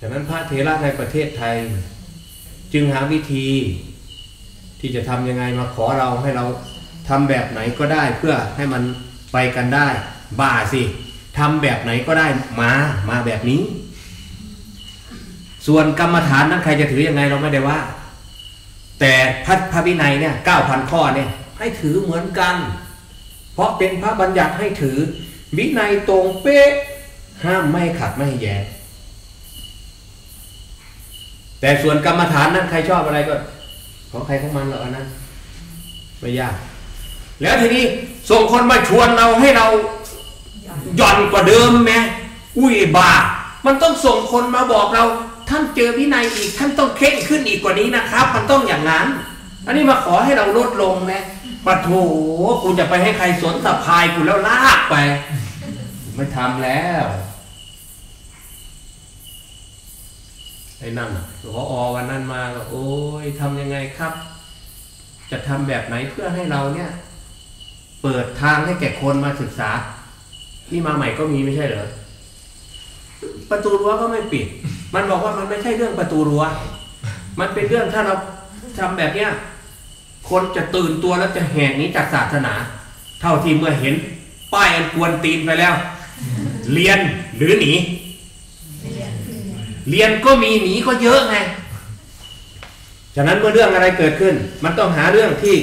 ดังนั้นพระเถระในประเทศไทย จึงหาวิธี ที่จะทำยังไงมาขอเราให้เราทำแบบไหนก็ได้เพื่อให้มันไปกันได้ บ้าสิทำแบบไหนก็ได้มามาแบบนี้ ส่วนกรรมฐานนั้นใครจะถือยังไงเราไม่ได้ว่า แต่พระพระวินัยเนี่ยเก้าพันข้อเนี่ยให้ถือเหมือนกัน เพราะเป็นพระบัญญัติให้ถือ วินัยตรงเป๊ะห้ามไม่ขัดไม่แย้ง แต่ส่วนกรรมฐานนั้นใครชอบอะไรก็ ของใครของมันหรอกอันนั้นไม่ยาก แล้วทีนี้ส่งคนมาชวนเราให้เราหย่อนกว่าเดิมไหมอุ้ยบามันต้องส่งคนมาบอกเรา ท่านเจอวินัยอีก ท่านต้องเข่งขึ้นอีกกว่านี้นะครับ มันต้องอย่างนั้น อันนี้มาขอให้เราลดลงไหมปะโถกูจะไปให้ใครสนสะพายกูแล้วลากไป ไม่ทำแล้ว ไอ้นั่นพออวันนั้นมาก็โอ้ยทำยังไงครับ จะทำแบบไหนเพื่อให้เราเนี่ย เปิดทางให้แก่คนมาศึกษานี่มาใหม่ก็มีไม่ใช่เหรอประตูรั้วก็ไม่ปิด มันบอกว่ามันไม่ใช่เรื่องประตูรั้ว มันเป็นเรื่องถ้าเราทำแบบเนี้ยคนจะตื่นตัวแล้วจะแหกหนี้จากศาสนา เท่าที่เมื่อเห็น ป้ายอันกวนตีนไปแล้ว เรียนหรือหนี เรียนก็มีหนีก็เยอะไงฉะนั้นเมื่อเรื่องอะไรเกิดขึ้น มันต้องหาเรื่องที่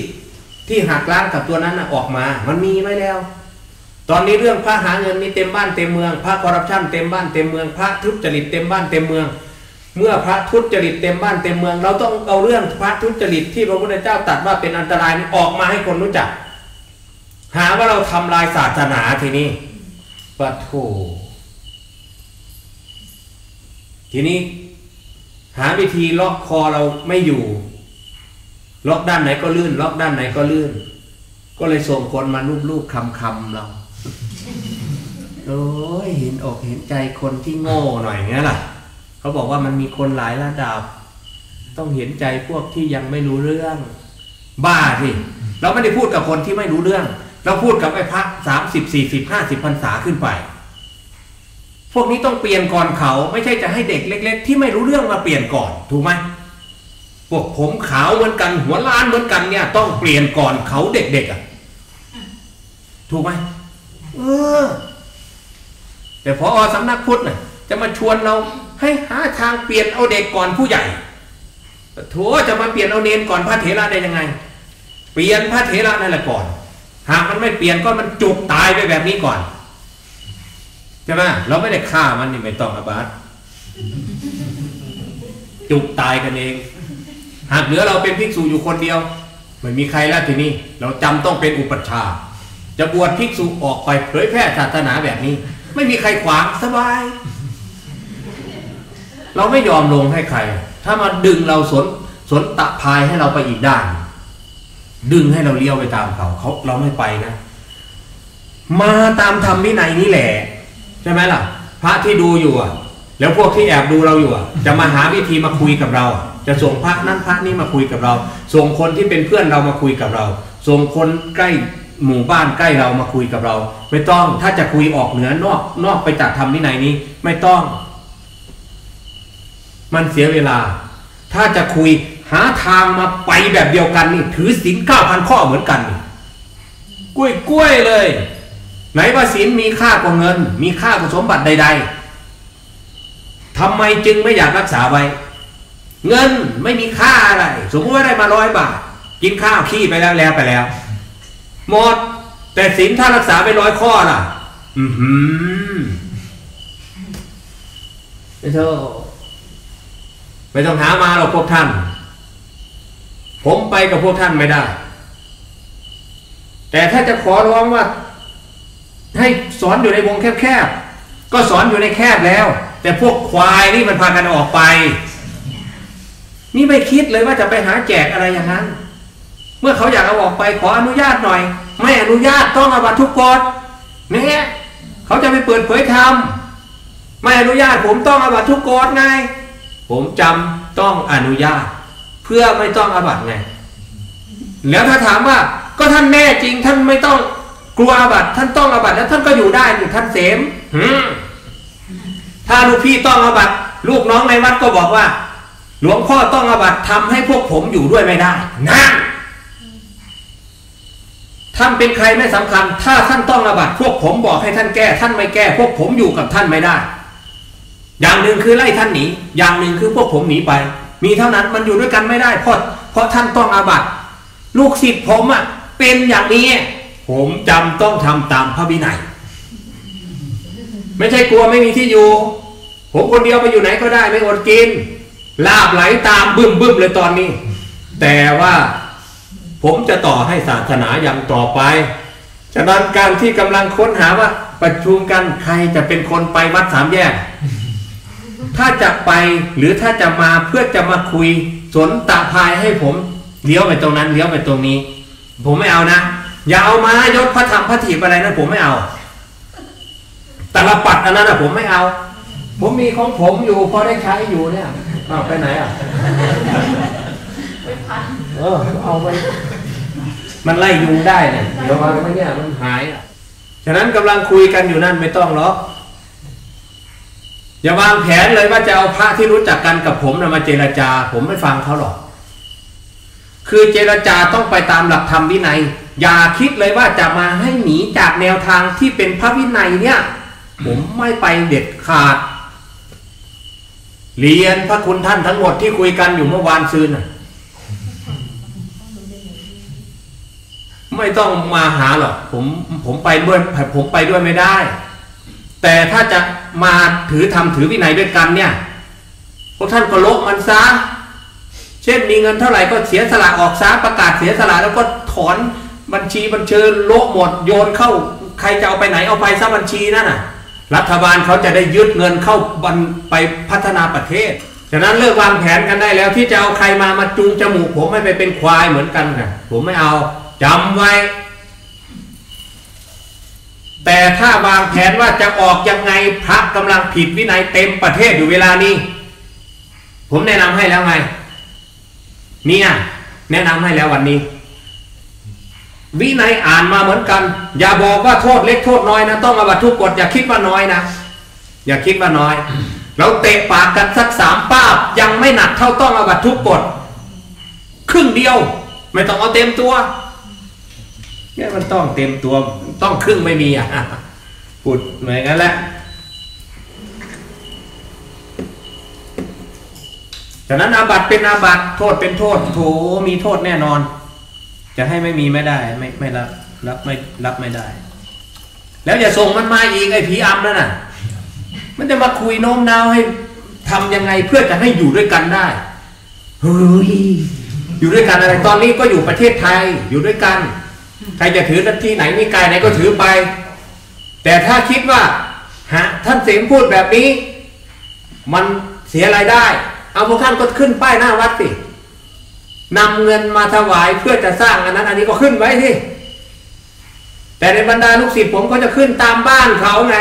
ที่หักล้างกับตัวนั้นนะออกมา มันมีไว้แล้ว ตอนนี้เรื่องพระหาเงินมีเต็มบ้านเต็มเมือง พระคอร์รัปชันเต็มบ้านเต็มเมือง พระทุจริตเต็มบ้านเต็มเมือง เมื่อพระทุจริตเต็มบ้านเต็มเมือง เราต้องเอาเรื่องพระทุจริตที่พระพุทธเจ้าตรัสว่าเป็นอันตรายนี้ออกมาให้คนรู้จัก หาว่าเราทำลายศาสนาทีนี้ปะโถ ทีนี้ หาวิธีล็อกคอเราไม่อยู่ ล็อกด้านไหนก็ลื่น ล็อกด้านไหนก็ลื่น ก็เลยส่งคนมาลูบๆคำคำเราโอ้ยเห็นอกเห็นใจคนที่โง่หน่อยเงี้ยล่ะ เขาบอกว่ามันมีคนหลายระดับ ต้องเห็นใจพวกที่ยังไม่รู้เรื่อง บ้าสิเราไม่ได้พูดกับคนที่ไม่รู้เรื่อง เราพูดกับไอ้พระสามสิบสี่สิบห้าสิบพรรษาขึ้นไป พวกนี้ต้องเปลี่ยนก่อนเขาไม่ใช่จะให้เด็กเล็ก ๆ ที่ไม่รู้เรื่องมาเปลี่ยนก่อนถูกไหมพวกผมขาวเหมือนกัน หัวล้านเหมือนกันเนี่ย ต้องเปลี่ยนก่อนเขาเด็กๆอะถูกไหมเออแต่พออสำนักพุทธน่ะ จะมาชวนเราให้หาทางเปลี่ยนเอาเด็กก่อนผู้ใหญ่โถจะมาเปลี่ยนเอาเนนก่อนพระเถระได้ยังไง เปลี่ยนพระเถระนั่นแหละก่อน หากมันไม่เปลี่ยนก็มันจุกตายไปแบบนี้ก่อน ใช่ไหมเราไม่ได้ฆ่ามันนี่ไม่ต้องอาบัตจุกตายกันเอง หากเหลือเราเป็นภิกษุอยู่คนเดียวไม่มีใครแล้วทีนี้ เราจำต้องเป็นอุปัชฌาย์จะบวชภิกษุออกไปเผยแพร่ศาสนาแบบนี้ ไม่มีใครขวางสบาย เราไม่ยอมลงให้ใคร ถ้ามาดึงเราสนสนตะพายให้เราไปอีกด้าน ดึงให้เราเลี้ยวไปตามเขาเขาเราไม่ไปนะ มาตามธรรมวินัยนี้แหละ ใช่ไหมล่ะ พระที่ดูอยู่อะ แล้วพวกที่แอบดูเราอยู่อะ จะมาหาวิธีมาคุยกับเรา จะส่งพระนั้นพระนี้มาคุยกับเรา ส่งคนที่เป็นเพื่อนเรามาคุยกับเรา ส่งคนใกล้หมู่บ้านใกล้เรามาคุยกับเรา ไม่ต้องถ้าจะคุยออกเหนือนอกนอกไปจากธรรมวินัยนี้ ไม่ต้อง มันเสียเวลา ถ้าจะคุยหาทางมาไปแบบเดียวกันนี่ถือศีลเก้าพันข้อเหมือนกันกล้วยกล้วยเลย ไหนว่าศีลมีค่ากว่าเงิน มีค่ากว่าสมบัติใด ๆทำไมจึงไม่อยากรักษาไว้ เงินไม่มีค่าอะไร สมมติว่าได้มาร้อยบาท กินข้าวขี้ไปแล้วแล้วไปแล้ว หมด แต่ศีลถ้ารักษาไปร้อยข้อล่ะ อือหือไอ้เธอไม่ต้องหามาหรอกพวกท่าน ผมไปกับพวกท่านไม่ได้ แต่ถ้าจะขอร้องว่า ให้สอนอยู่ในวงแคบๆ ก็สอนอยู่ในแคบแล้ว แต่พวกควายนี่มันพากันออกไป นี่ไม่คิดเลยว่าจะไปหาแจกอะไรอย่างนั้น เมื่อเขาอยากเอาออกไปขออนุญาตหน่อย ไม่อนุญาตต้องอาบัตทุกกฎเนี่ยเขาจะไปเปิดเผยธรรมไม่อนุญาตผมต้องอาบัตทุกกฎไงผมจำต้องอนุญาต เพื่อไม่ต้องอาบัตไงแล้วถ้าถามว่าก็ท่านแน่จริงท่านไม่ต้อง กลัวอาบัตท่านต้องอาบัตแล้วท่านก็อยู่ได้นี่ท่านเสมถ้าลูกพี่ต้องอาบัตลูกน้องในวัดก็บอกว่า หลวงพ่อต้องอาบัตทำให้พวกผมอยู่ด้วยไม่ได้นั่นท่านเป็นใครไม่สำคัญ ถ้าท่านต้องอาบัตพวกผมบอกให้ท่านแก้ ท่านไม่แก้ พวกผมอยู่กับท่านไม่ได้ อย่างหนึ่งคือไล่ท่านหนีอย่างหนึ่งคือพวกผมหนีไป มีเท่านั้นมันอยู่ด้วยกันไม่ได้เพราะเพราะท่านต้องอาบัตลูกศิษย์ผมอะเป็นอย่างนี้ ผมจำต้องทำตามพระวินัย ไม่ใช่กลัวไม่มีที่อยู่ ผมคนเดียวไปอยู่ไหนก็ได้ไม่อดกิน ลาบไหลตามบึ้มบึ้มเลยตอนนี้ แต่ว่าผมจะต่อให้ศาสนาย่างต่อไป ฉะนั้นการที่กำลังค้นหาว่า ประชุมกันใครจะเป็นคนไปวัดสามแยก ถ้าจะไปหรือถ้าจะมาเพื่อจะมาคุย สนตะพายให้ผมเลี้ยวไปตรงนั้นเลี้ยวไปตรงนี้ ผมไม่เอานะ อย่าเอามายศพระธรรมพระถีบอะไรนะผมไม่เอาแต่ละปัดอันนั้นนะผมไม่เอา ผมมีของผมอยู่พอได้ใช้อยู่เนี่ยเอาไปไหนอะไปพันเออเอาไป มันไล่ยุงได้เนี่ยเดี๋ยววางไว้เนี่ยมันหายอะฉะนั้นกำลังคุยกันอยู่นั่นไม่ต้องหรอกอย่าวางแผนเลยว่าจะเอาพระที่รู้จักกันกับผมนะมาเจรจา ผมไม่ฟังเขาหรอก คือเจรจาต้องไปตามหลักธรรมวินัย อย่าคิดเลยว่าจะมาให้หนีจากแนวทางที่เป็นพระวินัยเนี่ย ผมไม่ไปเด็ดขาด เรียนพระคุณท่านทั้งหมดที่คุยกันอยู่เมื่อวานซืนไม่ต้องมาหาหรอกผมผมไปด้วยผมไปด้วยไม่ได้ แต่ถ้าจะมาถือทำถือวินัยด้วยกันเนี่ยพวกท่านก็ลบมันซะเช่นมีเงินเท่าไหร่ก็เสียสละออกซะประกาศเสียสละแล้วก็ถอน บัญชีบัญชิญโละหมดโยนเข้า ใครจะเอาไปไหนเอาไปซะบัญชีนั่นน่ะ รัฐบาลเขาจะได้ยึดเงินเข้าบันไปพัฒนาประเทศฉะนั้นเลิกวางแผนกันได้แล้วที่จะเอาใครมามาจูงจมูกผมไม่ไปเป็นควายเหมือนกันค่ะผมไม่เอาจำไว้ แต่ถ้าวางแผนว่าจะออกยังไงพระกำลังผิดวินัยเต็มประเทศอยู่เวลานี้ ผมแนะนำให้แล้วไงเนี่ยแนะนำให้แล้ววันนี้ วินัยอ่านมาเหมือนกัน อย่าบอกว่าโทษเล็กโทษน้อยนะ ต้องอาบัตทุกกฎอย่าคิดว่าน้อยนะ อย่าคิดว่าน้อย เราเตะปากกันสักสามป้าบยังไม่หนักเท่าต้องอาบัตทุกกฎครึ่งเดียว ไม่ต้องเอาเต็มตัวเนี่ยมันต้องเต็มตัวต้องครึ่งไม่มีอะพูดเหมือนกันแหละฉะนั้นอาบัตเป็นอาบัตโทษเป็นโทษโถมีโทษแน่นอน จะให้ไม่มีไม่ได้ไม่ไม่รับรับไม่รับไม่ได้ แล้วอย่าส่งมันมาอีกไอ้ผีอำนั่นน่ะ มันจะมาคุยโน้มน้าวให้ทำยังไงเพื่อจะให้อยู่ด้วยกันได้เฮ้ยอยู่ด้วยกันอะไรตอนนี้ก็อยู่ประเทศไทยอยู่ด้วยกัน ใครจะถือที่ไหนมีกายไหนก็ถือไป แต่ถ้าคิดว่าฮะท่านเสมพูดแบบนี้ มันเสียรายได้ เอาพวกท่านก็ขึ้นป้ายหน้าวัดสิ นำเงินมาถวายเพื่อจะสร้างอันนั้นอันนี้ก็ขึ้นไว้สิแต่ในบรรดาลูกศิษย์ผมก็จะขึ้นตามบ้านเขาไง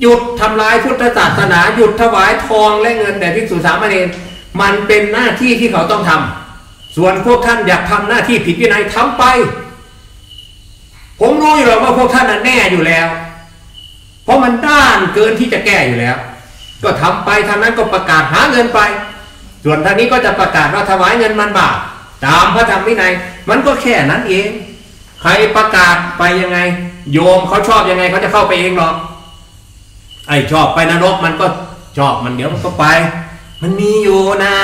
หยุดทำลายพุทธศาสนาหยุดถวายทองและเงินแด่ภิกษุสามเณรมันเป็นหน้าที่ที่เขาต้องทำส่วนพวกท่านอยากทำหน้าที่ผิดวินัยทำไป ผมรู้อยู่หรอกว่าพวกท่านน่ะแน่อยู่แล้ว เพราะมันด้านเกินที่จะแก้อยู่แล้ว ก็ทำไปทางนั้นก็ประกาศหาเงินไป ส่วนทางนี้ก็จะประกาศว่าถวายเงินมันบาปตามพระธรรมวินัย มันก็แค่นั้นเอง ใครประกาศไปยังไง โยมเขาชอบยังไงเขาจะเข้าไปเองหรอกไอ้ชอบไปนรกมันก็ชอบมันเดี๋ยวมันก็ไป มันมีอยู่นะ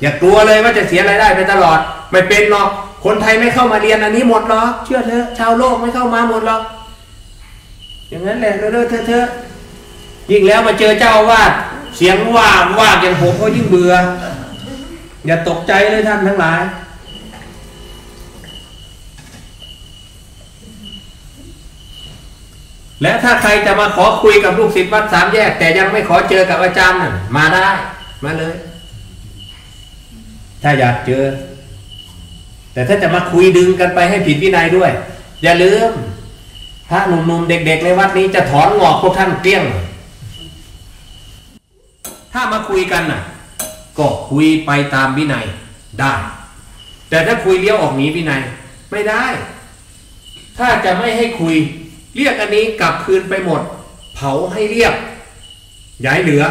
อย่ากลัวเลยว่าจะเสียรายได้ไปตลอด ไม่เป็นหรอกคนไทยไม่เข้ามาเรียนอันนี้หมดหรอกเชื่อเถอะชาวโลกไม่เข้ามาหมดหรอกอย่างนั้นแหละเด้อเถอะเถอะยิ่งแล้วมาเจอเจ้าอาวาด เสียงว่าว่าอย่างผมก็ยิ่งเบื่อ อย่าตกใจเลยท่านทั้งหลาย และถ้าใครจะมาขอคุยกับลูกศิษย์วัดสามแยก แต่ยังไม่ขอเจอกับอาจารย์มาได้ มาเลย ถ้าอยากเจอ แต่ถ้าจะมาคุยดึงกันไปให้ผิดวินัยด้วย อย่าลืมพระหนุ่มๆเด็ก ๆ ในวัดนี้จะถอนงอกพวกท่านเกลี้ยง ถ้ามาคุยกันน่ะ ก็คุยไปตามวินัยได้ แต่ถ้าคุยเลี้ยวออกหนีวินัยไม่ได้ ถ้าจะไม่ให้คุยเรียกอันนี้กลับคืนไปหมด เผาให้เรียบย้ายเหลือ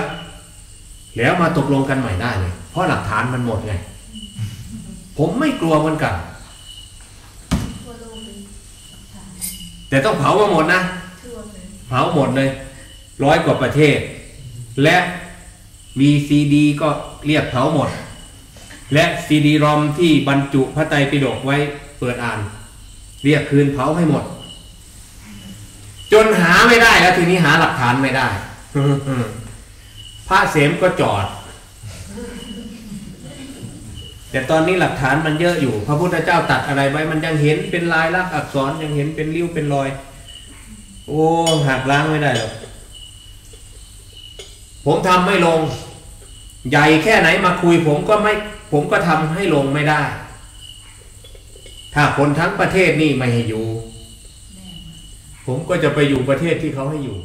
แล้วมาตกลงกันใหม่ได้เลย เพราะหลักฐานมันหมดไง ผมไม่กลัวมือนกันกลยค่ะแต่ต้องเผามาหมดนะ เผาหมดเลย ร้อยกว่าประเทศ และ มีซีดีก็เรียกเผาหมด และซีดีรอมที่บรรจุพระไตรปิฎกไว้เปิดอ่าน เรียกคืนเผาให้หมด จนหาไม่ได้แล้วทีนี้หาหลักฐานไม่ได้พระเสมก็จอด แต่ตอนนี้หลักฐานมันเยอะอยู่ พระพุทธเจ้าตัดอะไรไว้มันยังเห็นเป็นลายลักษณ์อักษรยังเห็นเป็นริ้วเป็นรอย โอ้หักล้างไม่ได้หรอกผมทำไม่ลง ใหญ่แค่ไหนมาคุยผมก็ไม่ผมก็ทำให้ลงไม่ได้ ถ้าคนทั้งประเทศนี่ไม่ให้อยู่ ผมก็จะไปอยู่ประเทศที่เขาให้อยู่